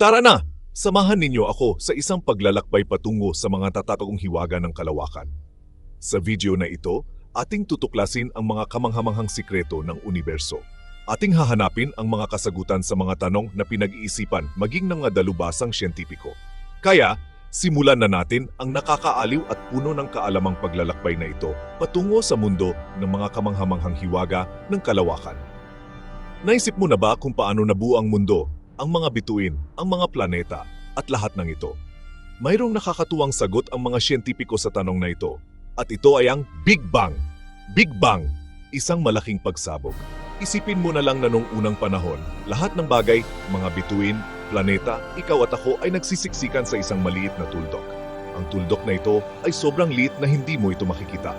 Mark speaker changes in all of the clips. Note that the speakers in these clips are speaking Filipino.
Speaker 1: Tara na! Samahan ninyo ako sa isang paglalakbay patungo sa mga tatatagong hiwaga ng kalawakan. Sa video na ito, ating tutuklasin ang mga kamanghamanghang sikreto ng universo. Ating hahanapin ang mga kasagutan sa mga tanong na pinag-iisipan maging ng mga dalubasang siyentipiko. Kaya, simulan na natin ang nakakaaliw at puno ng kaalamang paglalakbay na ito patungo sa mundo ng mga kamanghamanghang hiwaga ng kalawakan. Naisip mo na ba kung paano nabuo ang mundo, ang mga bituin, ang mga planeta, at lahat ng ito? Mayroong nakakatuwang sagot ang mga siyentipiko sa tanong na ito, at ito ay ang Big Bang. Big Bang, isang malaking pagsabog. Isipin mo na lang na nung unang panahon, lahat ng bagay, mga bituin, planeta, ikaw at ako ay nagsisiksikan sa isang maliit na tuldok. Ang tuldok na ito ay sobrang liit na hindi mo ito makikita.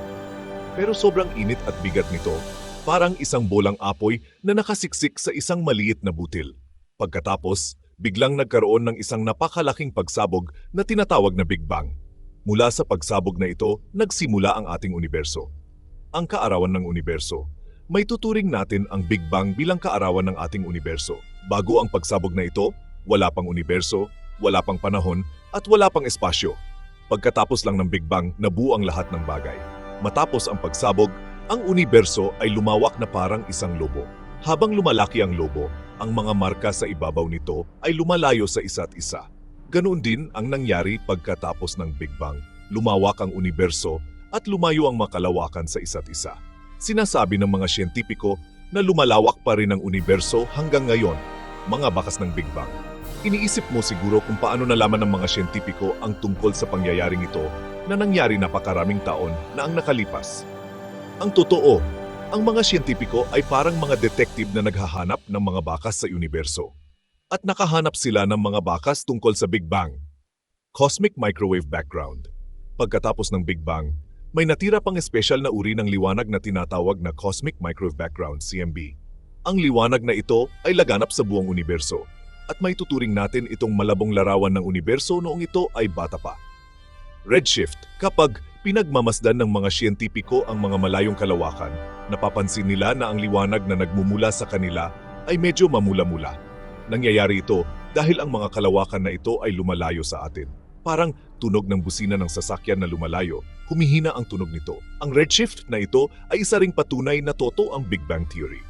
Speaker 1: Pero sobrang init at bigat nito, parang isang bolang apoy na nakasiksik sa isang maliit na butil. Pagkatapos, biglang nagkaroon ng isang napakalaking pagsabog na tinatawag na Big Bang. Mula sa pagsabog na ito, nagsimula ang ating universo. Ang kaarawan ng universo. May tuturing natin ang Big Bang bilang kaarawan ng ating universo. Bago ang pagsabog na ito, wala pang universo, wala pang panahon, at wala pang espasyo. Pagkatapos lang ng Big Bang, nabuo ang lahat ng bagay. Matapos ang pagsabog, ang universo ay lumawak na parang isang lobo. Habang lumalaki ang lobo, ang mga marka sa ibabaw nito ay lumalayo sa isa't isa. Ganoon din ang nangyari pagkatapos ng Big Bang. Lumawak ang universo at lumayo ang makalawakan sa isa't isa. Sinasabi ng mga siyentipiko na lumalawak pa rin ang universo hanggang ngayon, mga bakas ng Big Bang. Iniisip mo siguro kung paano nalaman ng mga siyentipiko ang tungkol sa pangyayaring ito na nangyari napakaraming taon na ang nakalipas. Ang totoo, ang mga siyentipiko ay parang mga detective na naghahanap ng mga bakas sa universo. At nakahanap sila ng mga bakas tungkol sa Big Bang. Cosmic Microwave Background Pagkatapos ng Big Bang, may natira pang espesyal na uri ng liwanag na tinatawag na Cosmic Microwave Background, CMB. Ang liwanag na ito ay laganap sa buong universo at may tuturing natin itong malabong larawan ng universo noong ito ay bata pa. Redshift, kapag pinagmamasdan ng mga siyentipiko ang mga malayong kalawakan, napapansin nila na ang liwanag na nagmumula sa kanila ay medyo mamula-mula. Nangyayari ito dahil ang mga kalawakan na ito ay lumalayo sa atin. Parang tunog ng busina ng sasakyan na lumalayo, humihina ang tunog nito. Ang redshift na ito ay isa ring patunay na toto ang Big Bang Theory.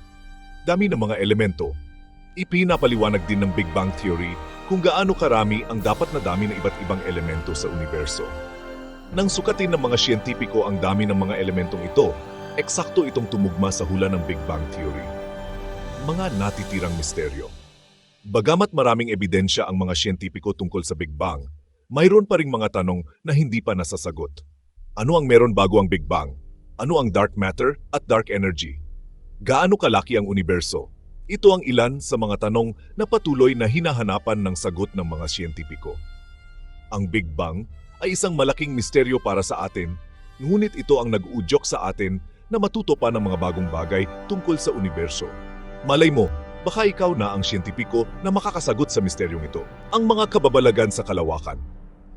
Speaker 1: Dami ng mga elemento. Ipinapaliwanag din ng Big Bang Theory kung gaano karami ang dapat na dami ng iba't ibang elemento sa universo. Nang sukatin ng mga siyentipiko ang dami ng mga elementong ito, eksakto itong tumugma sa hula ng Big Bang Theory. Mga natitirang misteryo. Bagamat maraming ebidensya ang mga siyentipiko tungkol sa Big Bang, mayroon pa ring mga tanong na hindi pa nasasagot. Ano ang meron bago ang Big Bang? Ano ang dark matter at dark energy? Gaano kalaki ang universo? Ito ang ilan sa mga tanong na patuloy na hinahanapan ng sagot ng mga siyentipiko. Ang Big Bang ay isang malaking misteryo para sa atin, ngunit ito ang nag-udyok sa atin na matuto pa ng mga bagong bagay tungkol sa universo. Malay mo, baka ikaw na ang siyentipiko na makakasagot sa misteryong ito. Ang mga kababalagan sa kalawakan.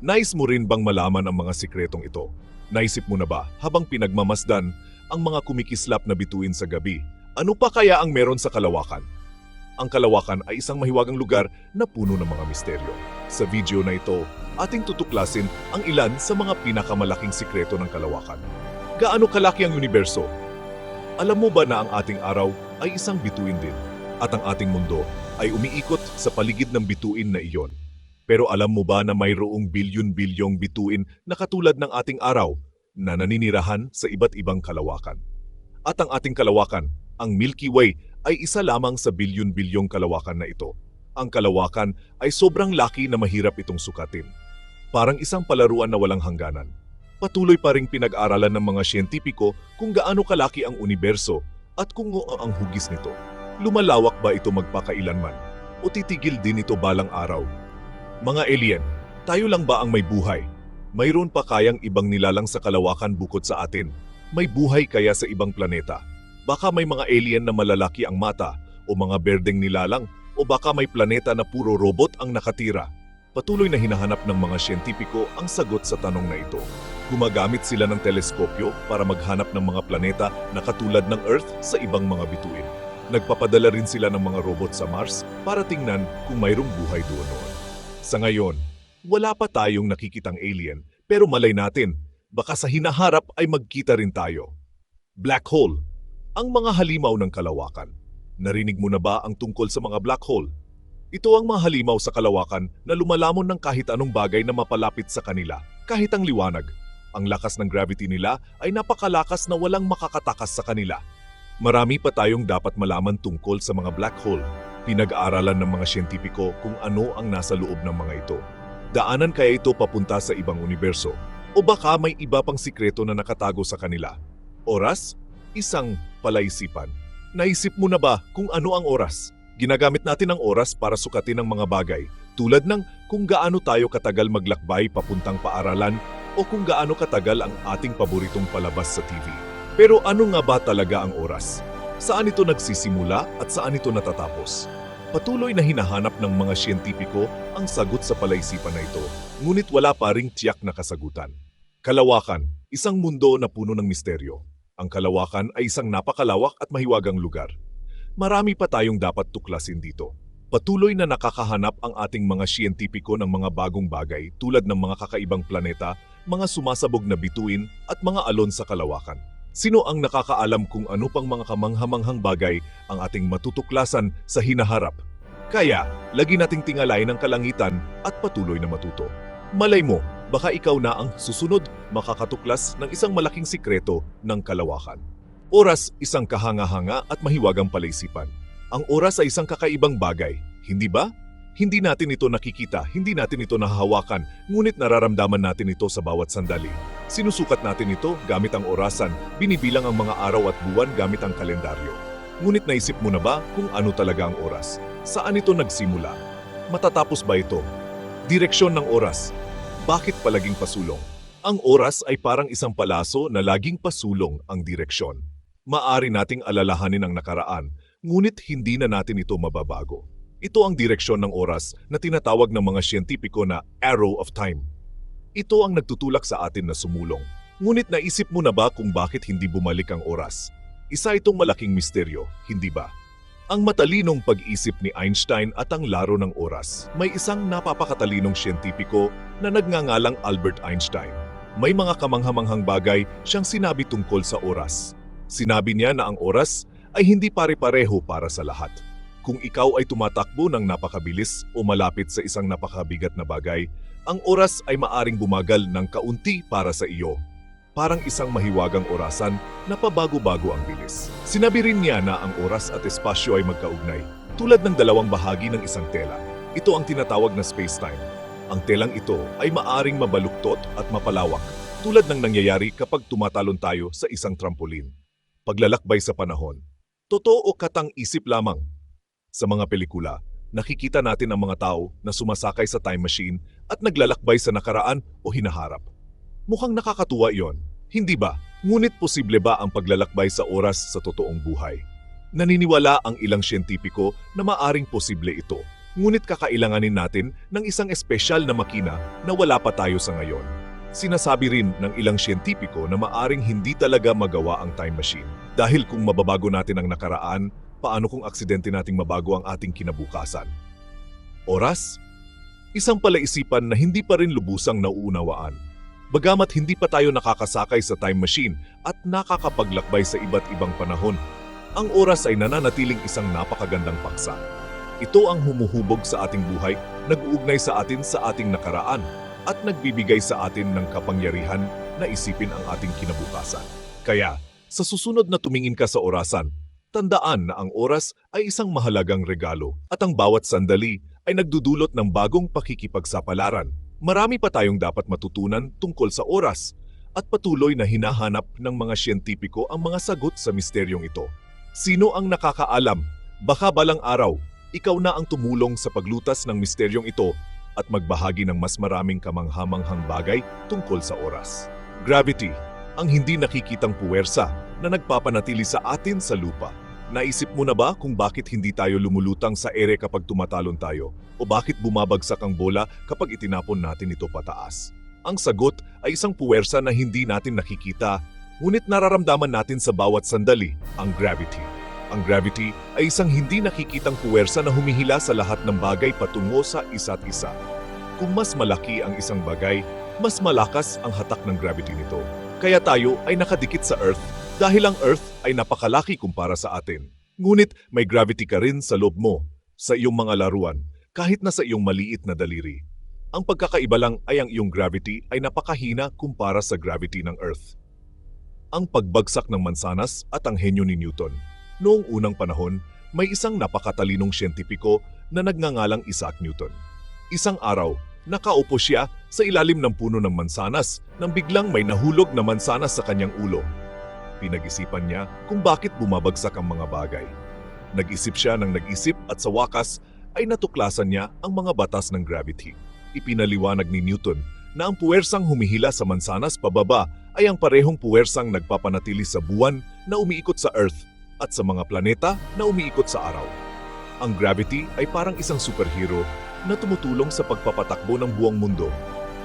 Speaker 1: Nais mo rin bang malaman ang mga sikretong ito? Naisip mo na ba habang pinagmamasdan ang mga kumikislap na bituin sa gabi? Ano pa kaya ang meron sa kalawakan? Ang kalawakan ay isang mahiwagang lugar na puno ng mga misteryo. Sa video na ito, ating tutuklasin ang ilan sa mga pinakamalaking sikreto ng kalawakan. Gaano kalaki ang universo? Alam mo ba na ang ating araw ay isang bituin din at ang ating mundo ay umiikot sa paligid ng bituin na iyon? Pero alam mo ba na mayroong bilyon-bilyong bituin na katulad ng ating araw na naninirahan sa iba't ibang kalawakan? At ang ating kalawakan, ang Milky Way, ay isa lamang sa bilyon-bilyong kalawakan na ito. Ang kalawakan ay sobrang laki na mahirap itong sukatin. Parang isang palaruan na walang hangganan. Patuloy pa ring pinag-aralan ng mga siyentipiko kung gaano kalaki ang universo at kung ano ang hugis nito. Lumalawak ba ito magpakailanman? O titigil din ito balang araw? Mga alien, tayo lang ba ang may buhay? Mayroon pa kayang ibang nilalang sa kalawakan bukod sa atin? May buhay kaya sa ibang planeta? Baka may mga alien na malalaki ang mata o mga berdeng nilalang o baka may planeta na puro robot ang nakatira. Patuloy na hinahanap ng mga siyentipiko ang sagot sa tanong na ito. Gumagamit sila ng teleskopyo para maghanap ng mga planeta na katulad ng Earth sa ibang mga bituin. Nagpapadala rin sila ng mga robot sa Mars para tingnan kung mayroong buhay doon noon. Sa ngayon, wala pa tayong nakikitang alien pero malay natin, baka sa hinaharap ay magkita rin tayo. Black hole, ang mga halimaw ng kalawakan. Narinig mo na ba ang tungkol sa mga black hole? Ito ang mga halimaw sa kalawakan na lumalamon ng kahit anong bagay na mapalapit sa kanila, kahit ang liwanag. Ang lakas ng gravity nila ay napakalakas na walang makakatakas sa kanila. Marami pa tayong dapat malaman tungkol sa mga black hole. Pinag-aaralan ng mga siyentipiko kung ano ang nasa loob ng mga ito. Daanan kaya ito papunta sa ibang universo? O baka may iba pang sikreto na nakatago sa kanila? Oras? Isang palaisipan. Naisip mo na ba kung ano ang oras? Ginagamit natin ang oras para sukatin ang mga bagay, tulad ng kung gaano tayo katagal maglakbay papuntang paaralan o kung gaano katagal ang ating paboritong palabas sa TV. Pero ano nga ba talaga ang oras? Saan ito nagsisimula at saan ito natatapos? Patuloy na hinahanap ng mga siyentipiko ang sagot sa palaisipan na ito, ngunit wala pa ring tiyak na kasagutan. Kalawakan, isang mundo na puno ng misteryo. Ang kalawakan ay isang napakalawak at mahiwagang lugar. Marami pa tayong dapat tuklasin dito. Patuloy na nakakahanap ang ating mga siyentipiko ng mga bagong bagay tulad ng mga kakaibang planeta, mga sumasabog na bituin at mga alon sa kalawakan. Sino ang nakakaalam kung ano pang mga kamanghamanghang bagay ang ating matutuklasan sa hinaharap? Kaya, lagi nating tingalayin ang kalangitan at patuloy na matuto. Malay mo, baka ikaw na ang susunod makakatuklas ng isang malaking sikreto ng kalawakan. Oras, isang kahanga-hanga at mahiwagang palaisipan. Ang oras ay isang kakaibang bagay, hindi ba? Hindi natin ito nakikita, hindi natin ito nahahawakan, ngunit nararamdaman natin ito sa bawat sandali. Sinusukat natin ito gamit ang orasan, binibilang ang mga araw at buwan gamit ang kalendaryo. Ngunit naisip mo na ba kung ano talaga ang oras? Saan ito nagsimula? Matatapos ba ito? Direksyon ng oras. Bakit palaging pasulong? Ang oras ay parang isang palaso na laging pasulong ang direksyon. Maari nating alalahanin ang nakaraan, ngunit hindi na natin ito mababago. Ito ang direksyon ng oras na tinatawag ng mga siyentipiko na arrow of time. Ito ang nagtutulak sa atin na sumulong. Ngunit naisip mo na ba kung bakit hindi bumalik ang oras? Isa itong malaking misteryo, hindi ba? Ang matalinong pag-isip ni Einstein at ang laro ng oras, may isang napapakatalinong siyentipiko na nagngangalang Albert Einstein. May mga kamanghamanghang bagay siyang sinabi tungkol sa oras. Sinabi niya na ang oras ay hindi pare-pareho para sa lahat. Kung ikaw ay tumatakbo ng napakabilis o malapit sa isang napakabigat na bagay, ang oras ay maaring bumagal ng kaunti para sa iyo. Parang isang mahiwagang orasan na pabago-bago ang bilis. Sinabi rin niya na ang oras at espasyo ay magkaugnay, tulad ng dalawang bahagi ng isang tela. Ito ang tinatawag na space-time. Ang telang ito ay maaring mabaluktot at mapalawak, tulad ng nangyayari kapag tumatalon tayo sa isang trampolin. Paglalakbay sa panahon. Totoo o katang isip lamang. Sa mga pelikula, nakikita natin ang mga tao na sumasakay sa time machine at naglalakbay sa nakaraan o hinaharap. Mukhang nakakatuwa iyon, hindi ba? Ngunit posible ba ang paglalakbay sa oras sa totoong buhay? Naniniwala ang ilang siyentipiko na maaring posible ito, ngunit kakailanganin natin ng isang espesyal na makina na wala pa tayo sa ngayon. Sinasabi rin ng ilang siyentipiko na maaring hindi talaga magawa ang time machine. Dahil kung mababago natin ang nakaraan, paano kung aksidente nating mabago ang ating kinabukasan? Oras? Isang palaisipan na hindi pa rin lubusang nauunawaan. Bagamat hindi pa tayo nakakasakay sa time machine at nakakapaglakbay sa iba't ibang panahon, ang oras ay nananatiling isang napakagandang paksa. Ito ang humuhubog sa ating buhay, nag-uugnay sa atin sa ating nakaraan, at nagbibigay sa atin ng kapangyarihan na isipin ang ating kinabukasan. Kaya, sa susunod na tumingin ka sa orasan, tandaan na ang oras ay isang mahalagang regalo at ang bawat sandali ay nagdudulot ng bagong pakikipagsapalaran. Marami pa tayong dapat matutunan tungkol sa oras at patuloy na hinahanap ng mga siyentipiko ang mga sagot sa misteryong ito. Sino ang nakakaalam? Baka balang araw, ikaw na ang tumulong sa paglutas ng misteryong ito at magbahagi ng mas maraming kamanghamanghang bagay tungkol sa oras. Gravity, ang hindi nakikitang puwersa na nagpapanatili sa atin sa lupa. Naisip mo na ba kung bakit hindi tayo lumulutang sa ere kapag tumatalon tayo? O bakit bumabagsak ang bola kapag itinapon natin ito pataas? Ang sagot ay isang puwersa na hindi natin nakikita, ngunit nararamdaman natin sa bawat sandali, ang gravity. Ang gravity ay isang hindi nakikitang puwersa na humihila sa lahat ng bagay patungo sa isa't isa. kung mas malaki ang isang bagay, mas malakas ang hatak ng gravity nito. Kaya tayo ay nakadikit sa Earth dahil ang Earth ay napakalaki kumpara sa atin. Ngunit may gravity ka rin sa loob mo, sa iyong mga laruan, kahit na sa iyong maliit na daliri. Ang pagkakaiba lang ay ang iyong gravity ay napakahina kumpara sa gravity ng Earth. Ang pagbagsak ng mansanas at ang henyo ni Newton. Noong unang panahon, may isang napakatalinong siyentipiko na nagngangalang Isaac Newton. Isang araw, nakaupo siya sa ilalim ng puno ng mansanas nang biglang may nahulog na mansanas sa kanyang ulo. Pinag-isipan niya kung bakit bumabagsak ang mga bagay. Nag-isip siya ng nag-isip at sa wakas ay natuklasan niya ang mga batas ng gravity. Ipinaliwanag ni Newton na ang puwersang humihila sa mansanas pababa ay ang parehong puwersang nagpapanatili sa buwan na umiikot sa Earth at sa mga planeta na umiikot sa araw. Ang gravity ay parang isang superhero na tumutulong sa pagpapatakbo ng buong mundo.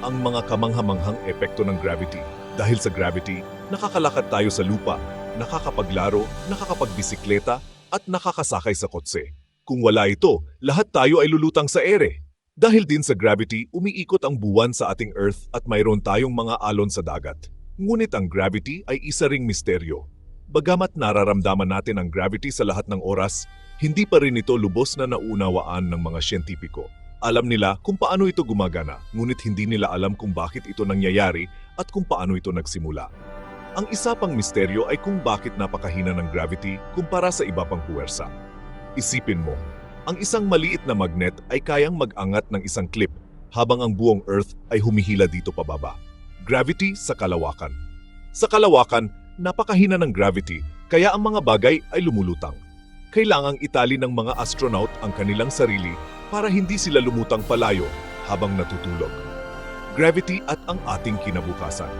Speaker 1: Ang mga kamanghamanghang epekto ng gravity. Dahil sa gravity, nakakalakad tayo sa lupa, nakakapaglaro, nakakapagbisikleta, at nakakasakay sa kotse. Kung wala ito, lahat tayo ay lulutang sa ere. Dahil din sa gravity, umiikot ang buwan sa ating Earth at mayroon tayong mga alon sa dagat. Ngunit ang gravity ay isa ring misteryo. Bagamat nararamdaman natin ang gravity sa lahat ng oras, hindi pa rin ito lubos na naunawaan ng mga siyentipiko. Alam nila kung paano ito gumagana, ngunit hindi nila alam kung bakit ito nangyayari at kung paano ito nagsimula. Ang isa pang misteryo ay kung bakit napakahina ng gravity kumpara sa iba pang puwersa. Isipin mo, ang isang maliit na magnet ay kayang mag-angat ng isang clip habang ang buong Earth ay humihila dito pababa. Gravity sa kalawakan. Sa kalawakan, napakahina ng gravity kaya ang mga bagay ay lumulutang. Kailangang itali ng mga astronaut ang kanilang sarili para hindi sila lumutang palayo habang natutulog. Gravity at ang ating kinabukasan.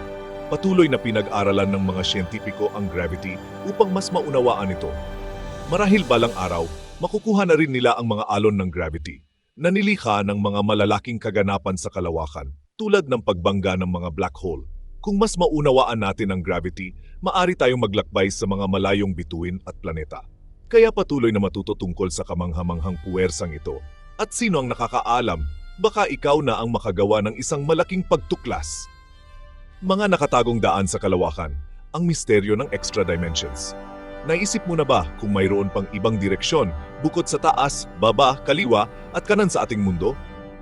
Speaker 1: Patuloy na pinag-aralan ng mga siyentipiko ang gravity upang mas maunawaan ito. Marahil balang araw, makukuha na rin nila ang mga alon ng gravity na nilikha ng mga malalaking kaganapan sa kalawakan tulad ng pagbangga ng mga black hole. Kung mas maunawaan natin ang gravity, maari tayong maglakbay sa mga malayong bituin at planeta. Kaya patuloy na matuto tungkol sa kamanghamanghang puwersang ito. At sino ang nakakaalam, baka ikaw na ang makagawa ng isang malaking pagtuklas. Mga nakatagong daan sa kalawakan, ang misteryo ng extra dimensions. Naisip mo na ba kung mayroon pang ibang direksyon bukod sa taas, baba, kaliwa at kanan sa ating mundo?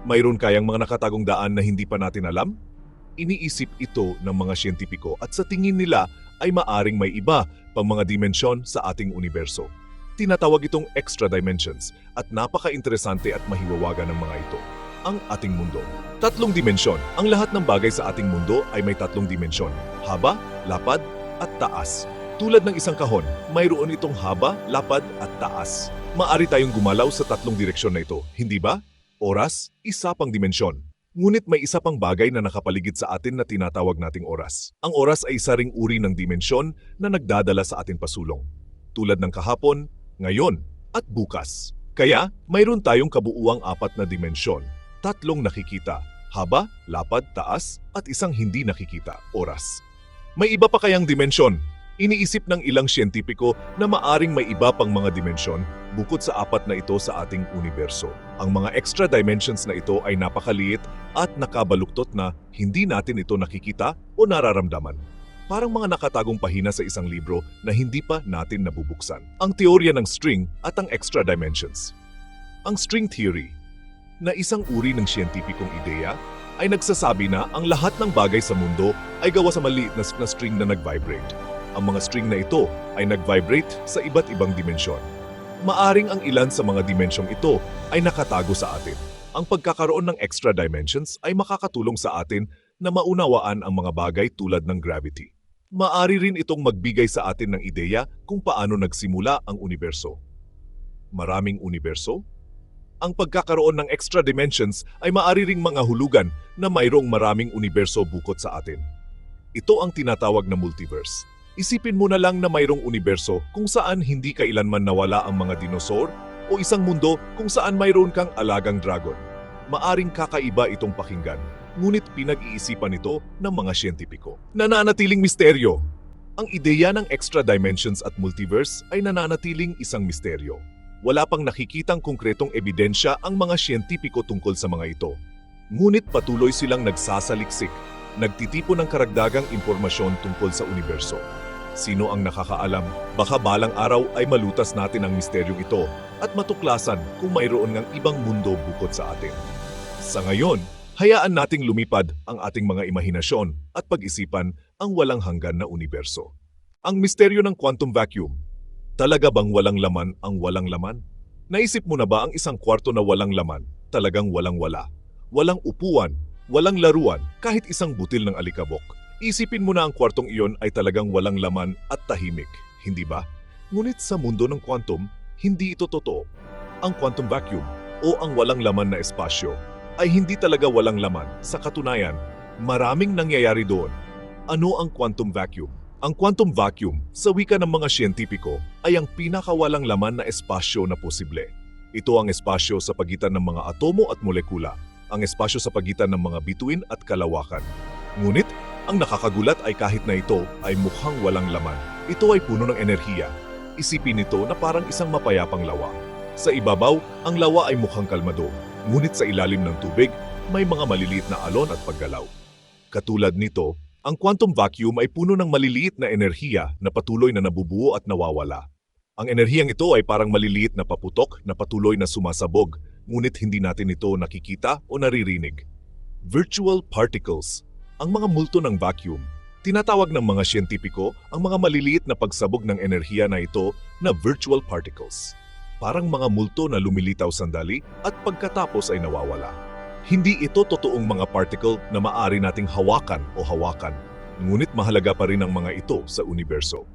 Speaker 1: Mayroon kayang mga nakatagong daan na hindi pa natin alam? Iniisip ito ng mga siyentipiko at sa tingin nila ay maaring may iba pang mga dimensyon sa ating universo. Tinatawag itong extra dimensions at napaka-interesante at mahiwawagan ng mga ito. Ang ating mundo. Tatlong dimensyon. Ang lahat ng bagay sa ating mundo ay may tatlong dimensyon. Haba, lapad, at taas. Tulad ng isang kahon, mayroon itong haba, lapad at taas. Maari tayong gumalaw sa tatlong direksyon na ito, hindi ba? Oras, isa pang dimensyon. Ngunit may isa pang bagay na nakapaligid sa atin na tinatawag nating oras. Ang oras ay isa ring uri ng dimensyon na nagdadala sa ating pasulong. Tulad ng kahapon, ngayon, at bukas. Kaya, mayroon tayong kabuuang apat na dimensyon. Tatlong nakikita, haba, lapad, taas, at isang hindi nakikita, oras. May iba pa kayang dimensyon? Iniisip ng ilang siyentipiko na maaring may iba pang mga dimensyon bukod sa apat na ito sa ating universo. Ang mga extra dimensions na ito ay napakaliit at nakabaluktot na hindi natin ito nakikita o nararamdaman. Parang mga nakatagong pahina sa isang libro na hindi pa natin nabubuksan. Ang teorya ng string at ang extra dimensions. Ang string theory na isang uri ng siyentipikong ideya ay nagsasabi na ang lahat ng bagay sa mundo ay gawa sa maliit na string na nag-vibrate. Ang mga string na ito ay nag-vibrate sa iba't ibang dimensyon. Maaring ang ilan sa mga dimensyong ito ay nakatago sa atin. Ang pagkakaroon ng extra dimensions ay makakatulong sa atin na maunawaan ang mga bagay tulad ng gravity. Maari rin itong magbigay sa atin ng ideya kung paano nagsimula ang universo. Maraming universo? Ang pagkakaroon ng extra dimensions ay maari ring mga hulugan na mayroong maraming universo bukod sa atin. Ito ang tinatawag na multiverse. Isipin mo na lang na mayroong universo kung saan hindi kailanman nawala ang mga dinosaur o isang mundo kung saan mayroon kang alagang dragon. Maaring kakaiba itong pakinggan, ngunit pinag-iisipan ito ng mga siyentipiko. Nananatiling misteryo. Ang ideya ng extra dimensions at multiverse ay nananatiling isang misteryo. Wala pang nakikitang konkretong ebidensya ang mga siyentipiko tungkol sa mga ito. Ngunit patuloy silang nagsasaliksik, nagtitipon ng karagdagang impormasyon tungkol sa universo. Sino ang nakakaalam? Baka balang araw ay malutas natin ang misteryong ito at matuklasan kung mayroon ngang ibang mundo bukod sa atin. Sa ngayon, hayaan nating lumipad ang ating mga imahinasyon at pag-isipan ang walang hanggan na universo. Ang misteryo ng quantum vacuum. Talaga bang walang laman ang walang laman? Naisip mo na ba ang isang kwarto na walang laman? Talagang walang-wala. Walang upuan, walang laruan, kahit isang butil ng alikabok. Isipin mo na ang kwartong iyon ay talagang walang laman at tahimik, hindi ba? Ngunit sa mundo ng quantum, hindi ito totoo. Ang quantum vacuum o ang walang laman na espasyo ay hindi talaga walang laman. Sa katunayan, maraming nangyayari doon. Ano ang quantum vacuum? Ang quantum vacuum, sa wika ng mga siyentipiko, ay ang pinakawalang laman na espasyo na posible. Ito ang espasyo sa pagitan ng mga atomo at molekula, ang espasyo sa pagitan ng mga bituin at kalawakan. Ngunit, ang nakakagulat ay kahit na ito ay mukhang walang laman. Ito ay puno ng enerhiya. Isipin nito na parang isang mapayapang lawa. Sa ibabaw, ang lawa ay mukhang kalmado, ngunit sa ilalim ng tubig, may mga maliliit na alon at paggalaw. Katulad nito, ang quantum vacuum ay puno ng maliliit na enerhiya na patuloy na nabubuo at nawawala. Ang enerhiyang ito ay parang maliliit na paputok na patuloy na sumasabog, ngunit hindi natin ito nakikita o naririnig. Virtual particles, ang mga multo ng vacuum, tinatawag ng mga siyentipiko ang mga maliliit na pagsabog ng enerhiya na ito na virtual particles. Parang mga multo na lumilitaw sandali at pagkatapos ay nawawala. Hindi ito totoong mga particle na maari nating hawakan o hawakan, ngunit mahalaga pa rin ang mga ito sa universo.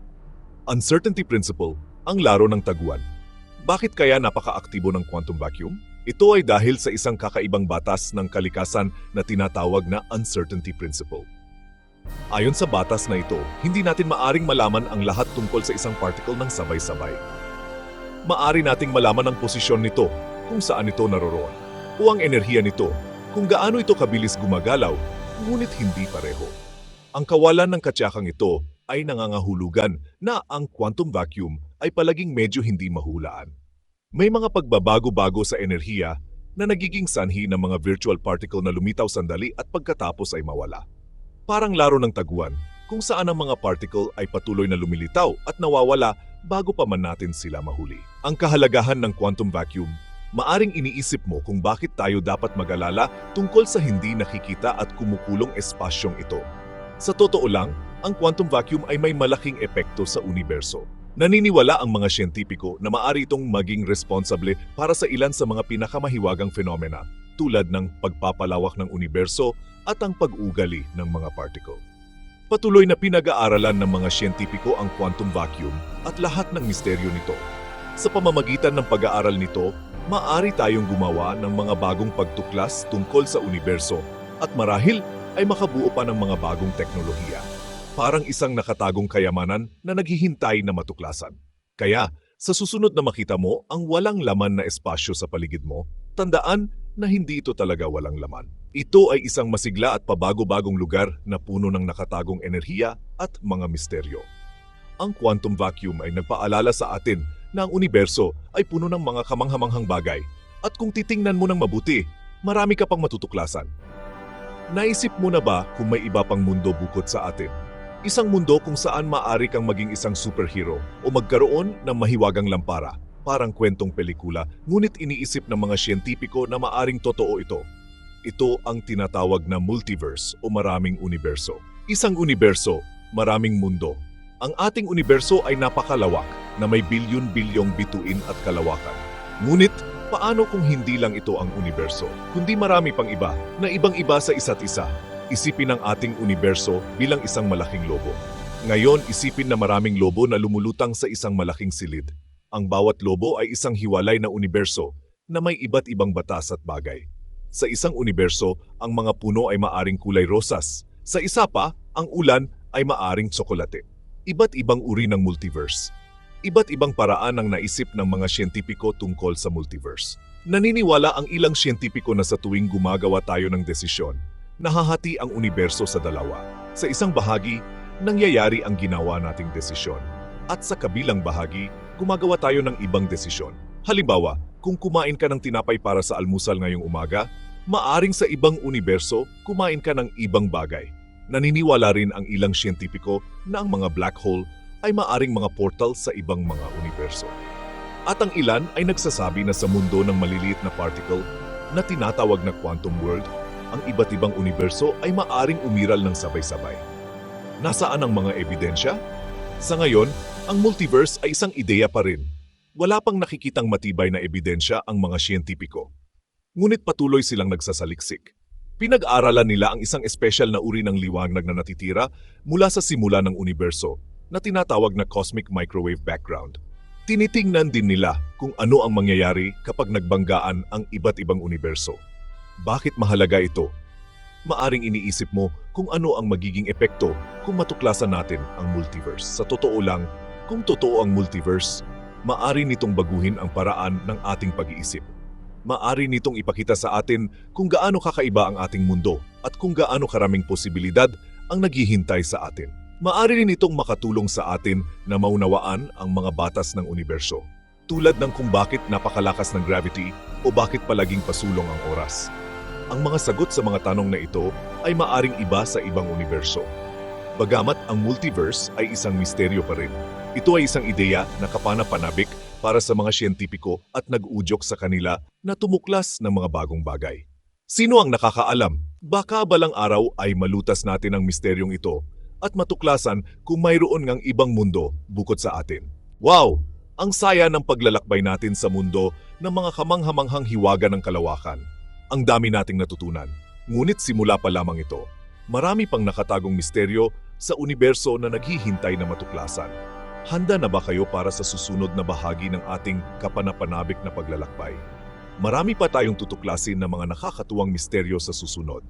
Speaker 1: Uncertainty principle, ang laro ng taguan. Bakit kaya napaka-aktibo ng quantum vacuum? Ito ay dahil sa isang kakaibang batas ng kalikasan na tinatawag na uncertainty principle. Ayon sa batas na ito, hindi natin maaring malaman ang lahat tungkol sa isang particle ng sabay-sabay. Maari nating malaman ang posisyon nito, kung saan ito naroroon, o ang enerhiya nito, kung gaano ito kabilis gumagalaw, ngunit hindi pareho. Ang kawalan ng katsakang ito ay nangangahulugan na ang quantum vacuum ay palaging medyo hindi mahulaan. May mga pagbabago-bago sa enerhiya na nagiging sanhi ng mga virtual particle na lumitaw sandali at pagkatapos ay mawala. Parang laro ng taguan kung saan ang mga particle ay patuloy na lumilitaw at nawawala bago pa man natin sila mahuli. Ang kahalagahan ng quantum vacuum, maaring iniisip mo kung bakit tayo dapat mag-alala tungkol sa hindi nakikita at kumukulong espasyong ito. Sa totoo lang, ang quantum vacuum ay may malaking epekto sa universo. Naniniwala ang mga siyentipiko na maaari itong maging responsable para sa ilan sa mga pinakamahiwagang fenomena tulad ng pagpapalawak ng universo at ang pag-ugali ng mga particle. Patuloy na pinag-aaralan ng mga siyentipiko ang quantum vacuum at lahat ng misteryo nito. Sa pamamagitan ng pag-aaral nito, maaari tayong gumawa ng mga bagong pagtuklas tungkol sa universo at marahil ay makabuo pa ng mga bagong teknolohiya. Parang isang nakatagong kayamanan na naghihintay na matuklasan. Kaya, sa susunod na makita mo ang walang laman na espasyo sa paligid mo, tandaan na hindi ito talaga walang laman. Ito ay isang masigla at pabago-bagong lugar na puno ng nakatagong enerhiya at mga misteryo. Ang quantum vacuum ay nagpaalala sa atin na ang universo ay puno ng mga kamanghamanghang bagay at kung titingnan mo ng mabuti, marami ka pang matutuklasan. Naisip mo na ba kung may iba pang mundo bukod sa atin? Isang mundo kung saan maaari kang maging isang superhero o magkaroon ng mahiwagang lampara, parang kwentong pelikula, ngunit iniisip ng mga siyentipiko na maaring totoo ito. Ito ang tinatawag na multiverse o maraming universo. Isang universo, maraming mundo. Ang ating universo ay napakalawak na may bilyon-bilyong bituin at kalawakan. Ngunit, paano kung hindi lang ito ang universo, kundi marami pang iba na ibang-iba sa isa't isa? Isipin ang ating universo bilang isang malaking lobo. Ngayon, isipin na maraming lobo na lumulutang sa isang malaking silid. Ang bawat lobo ay isang hiwalay na universo na may iba't ibang batas at bagay. Sa isang universo, ang mga puno ay maaring kulay rosas. Sa isa pa, ang ulan ay maaring tsokolate. Iba't ibang uri ng multiverse. Iba't ibang paraan ang naisip ng mga siyentipiko tungkol sa multiverse. Naniniwala ang ilang siyentipiko na sa tuwing gumagawa tayo ng desisyon, nahahati ang universo sa dalawa. Sa isang bahagi, nangyayari ang ginawa nating desisyon. At sa kabilang bahagi, gumagawa tayo ng ibang desisyon. Halimbawa, kung kumain ka ng tinapay para sa almusal ngayong umaga, Maaring sa ibang universo, kumain ka ng ibang bagay. Naniniwala rin ang ilang siyentipiko na ang mga black hole ay maaring mga portal sa ibang mga universo. At ang ilan ay nagsasabi na sa mundo ng maliliit na particle na tinatawag na quantum world, ang iba't ibang universo ay maaring umiral ng sabay-sabay. Nasaan ang mga ebidensya? Sa ngayon, ang multiverse ay isang ideya pa rin. Wala pang nakikitang matibay na ebidensya ang mga siyentipiko. Ngunit patuloy silang nagsasaliksik. Pinag-aralan nila ang isang espesyal na uri ng liwanag na natitira mula sa simula ng universo na tinatawag na cosmic microwave background. Tinitingnan din nila kung ano ang mangyayari kapag nagbanggaan ang iba't ibang universo. Bakit mahalaga ito? Maaring iniisip mo kung ano ang magiging epekto kung matuklasan natin ang multiverse. Sa totoo lang, kung totoo ang multiverse, maari nitong baguhin ang paraan ng ating pag-iisip. Maari nitong ipakita sa atin kung gaano kakaiba ang ating mundo at kung gaano karaming posibilidad ang naghihintay sa atin. Maari rin itong makatulong sa atin na maunawaan ang mga batas ng universo. Tulad ng kung bakit napakalakas ng gravity o bakit palaging pasulong ang oras. Ang mga sagot sa mga tanong na ito ay maaring iba sa ibang universo. Bagamat ang multiverse ay isang misteryo pa rin, ito ay isang ideya na kapanapanabik para sa mga siyentipiko at nag-udyok sa kanila na tumuklas ng mga bagong bagay. Sino ang nakakaalam? Baka balang araw ay malutas natin ang misteryong ito at matuklasan kung mayroon ngang ibang mundo bukod sa atin. Wow! Ang saya ng paglalakbay natin sa mundo ng mga kamanghamanghang hiwaga ng kalawakan. Ang dami nating natutunan. Ngunit simula pa lamang ito. Marami pang nakatagong misteryo sa universo na naghihintay na matuklasan. Handa na ba kayo para sa susunod na bahagi ng ating kapanapanabik na paglalakbay? Marami pa tayong tutuklasin ng mga nakakatuwang misteryo sa susunod.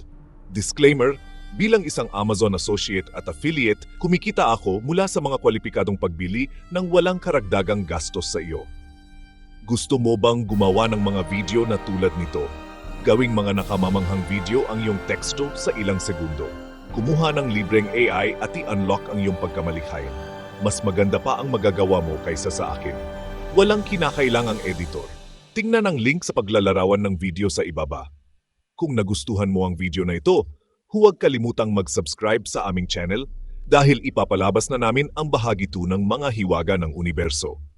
Speaker 1: Disclaimer, bilang isang Amazon associate at affiliate, kumikita ako mula sa mga kwalipikadong pagbili ng walang karagdagang gastos sa iyo. Gusto mo bang gumawa ng mga video na tulad nito? Gawing mga nakamamanghang video ang iyong teksto sa ilang segundo. Kumuha ng libreng AI at i-unlock ang iyong pagkamalikhain. Mas maganda pa ang magagawa mo kaysa sa akin. Walang kinakailangang editor. Tingnan ang link sa paglalarawan ng video sa ibaba. Kung nagustuhan mo ang video na ito, huwag kalimutang mag-subscribe sa aming channel dahil ipapalabas na namin ang bahagi 2 ng mga hiwaga ng universo.